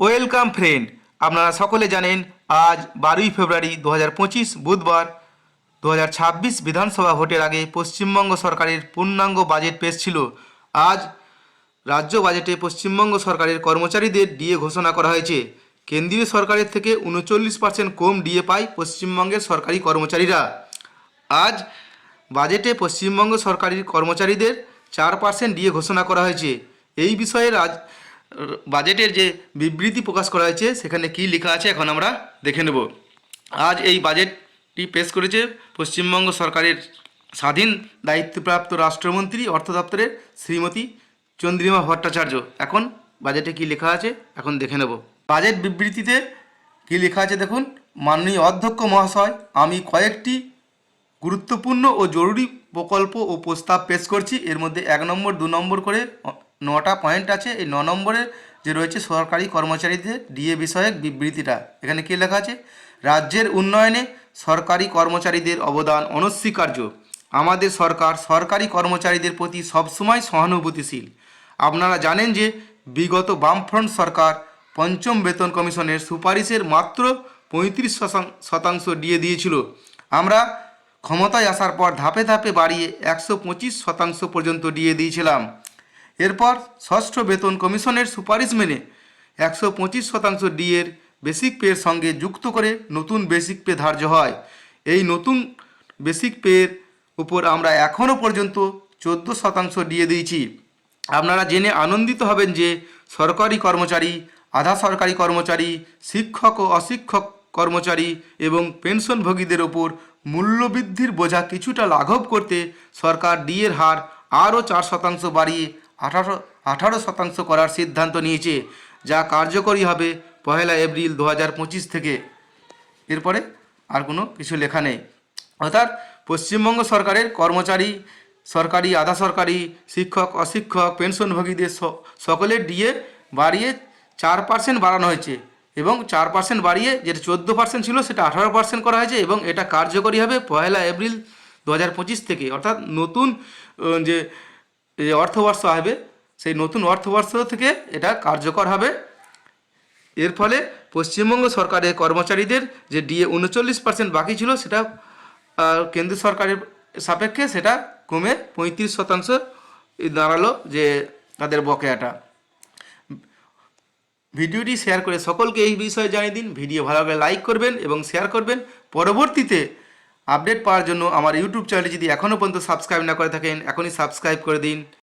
Welcome friend, আপনারা সকলে জানেন আজ বারোই ফেব্রুয়ারি দু হাজার পঁচিশ বুধবার। দু হাজার ছাব্বিশ বিধানসভা ভোটের আগে পশ্চিমবঙ্গ সরকারের পূর্ণাঙ্গ বাজেট পেশ ছিল। আজ রাজ্য বাজেটে পশ্চিমবঙ্গ সরকারের কর্মচারীদের ডিএ ঘোষণা করা হয়েছে। কেন্দ্রীয় সরকারের থেকে উনচল্লিশ পার্সেন্ট কম ডিএ পায় পশ্চিমবঙ্গের সরকারি কর্মচারীরা। আজ বাজেটে পশ্চিমবঙ্গ সরকারি কর্মচারীদের চার পার্সেন্ট ডিএ ঘোষণা করা হয়েছে। এই বিষয়ে রাজ বাজেটের যে বিবৃতি প্রকাশ করা হয়েছে, সেখানে কি লেখা আছে এখন আমরা দেখে নেব। আজ এই বাজেটটি পেশ করেছে পশ্চিমবঙ্গ সরকারের স্বাধীন দায়িত্বপ্রাপ্ত রাষ্ট্রমন্ত্রী অর্থ দপ্তরের শ্রীমতী চন্দ্রিমা ভট্টাচার্য। এখন বাজেটে কি লেখা আছে, এখন দেখে নেব। বাজেট বিবৃতিতে কি লেখা আছে দেখুন, মাননীয় অধ্যক্ষ মহাশয়, আমি কয়েকটি গুরুত্বপূর্ণ ও জরুরি প্রকল্প ও প্রস্তাব পেশ করছি। এর মধ্যে এক নম্বর, দু নম্বর করে নটা পয়েন্ট আছে। এই ন নম্বরে যে রয়েছে সরকারি কর্মচারীদের ডিএ বিষয়ক বিবৃতিটা, এখানে কী লেখা আছে? রাজ্যের উন্নয়নে সরকারি কর্মচারীদের অবদান অনস্বীকার্য। আমাদের সরকার সরকারি কর্মচারীদের প্রতি সবসময় সহানুভূতিশীল। আপনারা জানেন যে বিগত বামফ্রন্ট সরকার পঞ্চম বেতন কমিশনের সুপারিশের মাত্র পঁয়ত্রিশ শতাংশ ডিএ দিয়েছিল। আমরা ক্ষমতায় আসার পর ধাপে ধাপে বাড়িয়ে একশো পঁচিশ শতাংশ পর্যন্ত ডিএ দিয়েছিলাম। এরপর ষষ্ঠ বেতন কমিশনের সুপারিশ মেনে একশো পঁচিশ শতাংশ ডিএর বেসিক পের সঙ্গে যুক্ত করে নতুন বেসিক পে ধার্য হয়। এই নতুন বেসিক পের উপর আমরা এখনও পর্যন্ত চোদ্দ শতাংশ ডিএ দিয়েছি। আপনারা জেনে আনন্দিত হবেন যে সরকারি কর্মচারী, আধা সরকারি কর্মচারী, শিক্ষক ও অশিক্ষক কর্মচারী এবং পেনশনভোগীদের ওপর মূল্যবৃদ্ধির বোঝা কিছুটা লাঘব করতে সরকার ডিএর হার আরও চার শতাংশ বাড়িয়ে আঠারো আঠারো শতাংশ করার সিদ্ধান্ত নিয়েছে, যা কার্যকরী হবে পহেলা এপ্রিল দু হাজার পঁচিশ থেকে। এরপরে আর কোনো কিছু লেখা নেই। অর্থাৎ পশ্চিমবঙ্গ সরকারের কর্মচারী, সরকারি, আধা সরকারি, শিক্ষক, অশিক্ষক পেনশনভোগীদের সকলের ডিএ বাড়িয়ে চার পার্সেন্ট বাড়ানো হয়েছে এবং চার পার্সেন্ট বাড়িয়ে যেটা চোদ্দ পার্সেন্ট ছিল সেটা আঠারো পার্সেন্ট করা হয়েছে এবং এটা কার্যকরী হবে পয়লা এপ্রিল দু হাজার পঁচিশ থেকে। অর্থাৎ নতুন যে যে অর্থবর্ষ আসবে, সেই নতুন অর্থবর্ষ থেকে এটা কার্যকর হবে। এর ফলে পশ্চিমবঙ্গ সরকারের কর্মচারীদের যে ডিএ উনচল্লিশ পার্সেন্ট বাকি ছিল, সেটা কেন্দ্র সরকারের সাপেক্ষে সেটা কমে পঁয়ত্রিশ শতাংশ দাঁড়াল যে তাদের বকেয়াটা। ভিডিওটি শেয়ার করে সকলকে এই বিষয়ে জানিয়ে দিন। ভিডিও ভালো লাগলে লাইক করবেন এবং শেয়ার করবেন। পরবর্তীতে আপডেট পাওয়ার জন্য আমার ইউটিউব চ্যানেলটি যদি এখনও পর্যন্ত সাবস্ক্রাইব না করে থাকেন, এখনই সাবস্ক্রাইব করে দিন।